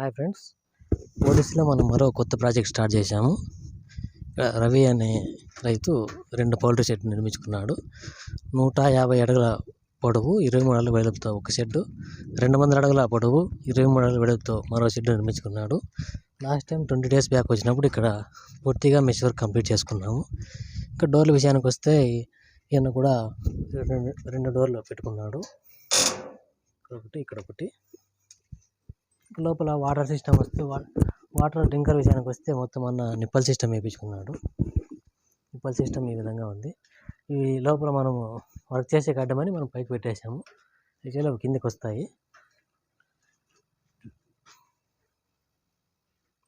Hi friends. ఒడిస్లో మనం మరో కొత్త ప్రాజెక్ట్ స్టార్ట్ చేశాము. ఇక్కడ రవి అనే రైతు రెండు పౌల్ట్రీ షెడ్ నిర్మించుకున్నాడు. నూట యాభై అడుగుల పొడవు ఇరవై మూడు అడుగుల వెడల్పుతో ఒక షెడ్డు. రెండు వందల అడుగుల పొడవు ఇరవై మూడు అడుగుల వెడల్పుతో మరో shed నిర్మించుకున్నాడు. Last time twenty days back వచ్చినప్పుడు ఇక్కడ పూర్తిగా మెష్ వర్క్ కంప్లీట్ చేసుకున్నాము. ఇంకా డోర్ల విషయానికి వస్తే ఈయన కూడా రెండు రెండు డోర్లు పెట్టుకున్నాడు. ఒకటి ఇక్కడ ఒకటి. లోపల వాటర్ సిస్టమ్ వస్తే వా వాటర్ డ్రింకర్ విషయానికి వస్తే మొత్తం అన్న నిప్పల్ సిస్టమ్ వేయించుకున్నాడు. నిప్పల్ సిస్టమ్ ఈ విధంగా ఉంది. ఈ లోపల మనము వర్క్ చేసే గడ్డమని మనం పైకి పెట్టేసాము. యాక్చువల్లీ అవి కిందికి వస్తాయి.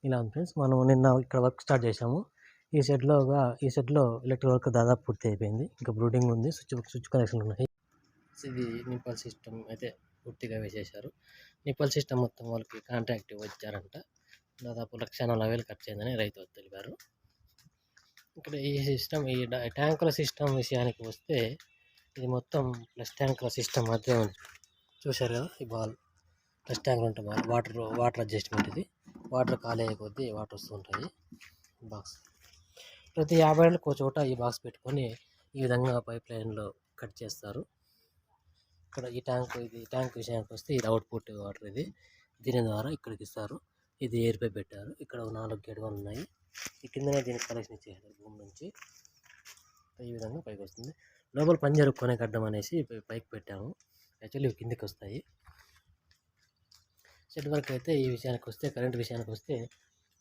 ఇలా ఉంది ఫ్రెండ్స్. మనం నిన్న ఇక్కడ వర్క్ స్టార్ట్ చేసాము ఈ షెడ్లోగా ఈ షెడ్లో ఎలక్ట్రిక్ వర్క్ దాదాపు పూర్తి అయిపోయింది. ఇంకా బ్రూడింగ్ ఉంది. స్విచ్ స్విచ్ కనెక్షన్లు ఉన్నాయి. ఇది నిప్పల్ సిస్టమ్. అయితే పూర్తిగా వేసేశారు. నిప్పల్ సిస్టమ్ మొత్తం వాళ్ళకి కాంట్రాక్ట్ వచ్చారంట దాదాపు లక్ష నలభై వేలు ఖర్చు అయిందని రైతు తెలిపారు. ఇక్కడ ఈ సిస్టమ్ ఈ ట్యాంకుల సిస్టమ్ విషయానికి వస్తే ఇది మొత్తం ప్లస్ ట్యాంకుల సిస్టమ్ మధ్య ఉంది. చూశారు కదా ఈ బాల్ ప్లస్ ట్యాంకులు ఉంటాయి బాల్ వాటర్ వాటర్ అడ్జస్ట్మెంట్ ఇది. వాటర్ ఖాళీ అయ్యే కొద్దీ వాటర్ వస్తూ ఉంటుంది బాక్స్. ప్రతి యాభై ఏళ్ళకి ఒక చోట ఈ బాక్స్ పెట్టుకొని ఈ విధంగా పైప్ లైన్లో కట్ చేస్తారు. ఇక్కడ ఈ ట్యాంక్ ఇది ట్యాంక్ విషయానికి వస్తే ఇది అవుట్పుట్ వాటర్ ఇది. దీని ద్వారా ఇక్కడికి ఇస్తారు. ఇది ఏరిపై పెట్టారు. ఇక్కడ ఒక నాలుగు గేడవలు ఉన్నాయి. ఈ కిందనే దీనికి కలెక్షన్ ఇచ్చేసారు భూమి నుంచి. ఈ విధంగా పైకి వస్తుంది. లోపల పని జరుపుకునే గడ్డం అనేసి పైకి పెట్టాము. యాక్చువల్లీ ఇవి కిందికి వస్తాయి. షెడ్ వర్క్ అయితే ఈ విషయానికి వస్తే కరెంట్ విషయానికి వస్తే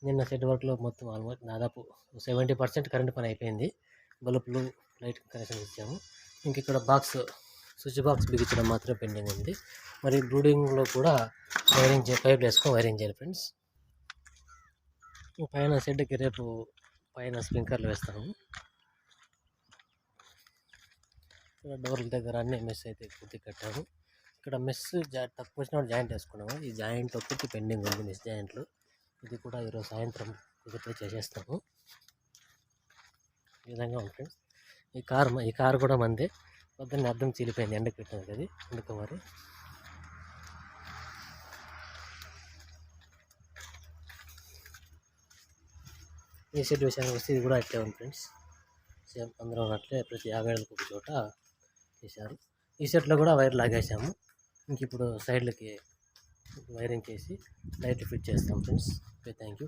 నిన్న షెడ్ వర్క్లో మొత్తం ఆల్మోస్ట్ దాదాపు సెవెంటీ పర్సెంట్ కరెంట్ పని అయిపోయింది. బల్బులు లైట్ కనెక్షన్ ఇచ్చాము. ఇంక ఇక్కడ బాక్స్ స్విచ్ బాక్స్ బిగించడం మాత్రం పెండింగ్ ఉంది. మరి బ్రూడింగ్లో కూడా వైరింగ్ చే పైప్ వేసుకొని వైరింగ్ చేయాలి ఫ్రెండ్స్. పైన షెడ్కి రేపు పైన స్ప్రింకర్లు వేస్తాము. ఇక్కడ డోర్ల దగ్గర అన్ని మెస్ అయితే పూర్తి కట్టాము. ఇక్కడ మెస్ జా తక్కువ వచ్చినప్పుడు జాయింట్ వేసుకున్నాము. ఈ జాయింట్ ఒకటి పెండింగ్ ఉంది మెస్ జాయింట్లు. ఇది కూడా ఈరోజు సాయంత్రం కుదిరితే చేసేస్తాము. ఈ విధంగా ఉంటుంది ఫ్రెండ్స్. ఈ కార్ ఈ కార్ కూడా మందే. పొద్దున్న అర్థం చీలిపోయింది ఎండకు పెట్టినది అది ఎందుకు మరి. ఈ షెడ్ విషయానికి వస్తే ఇది కూడా అట్లే ఉంది ఫ్రెండ్స్. సేమ్ అందరం ఉన్నట్లే ప్రతి యాభై ఏళ్ళకి ఒక చోట చేశారు. ఈ సెట్లో కూడా వైర్ లాగేసాము ఇంక ఇప్పుడు సైడ్లకి వైరింగ్ చేసి లైట్లు ఫిట్ చేస్తాం ఫ్రెండ్స్. Okay thank you.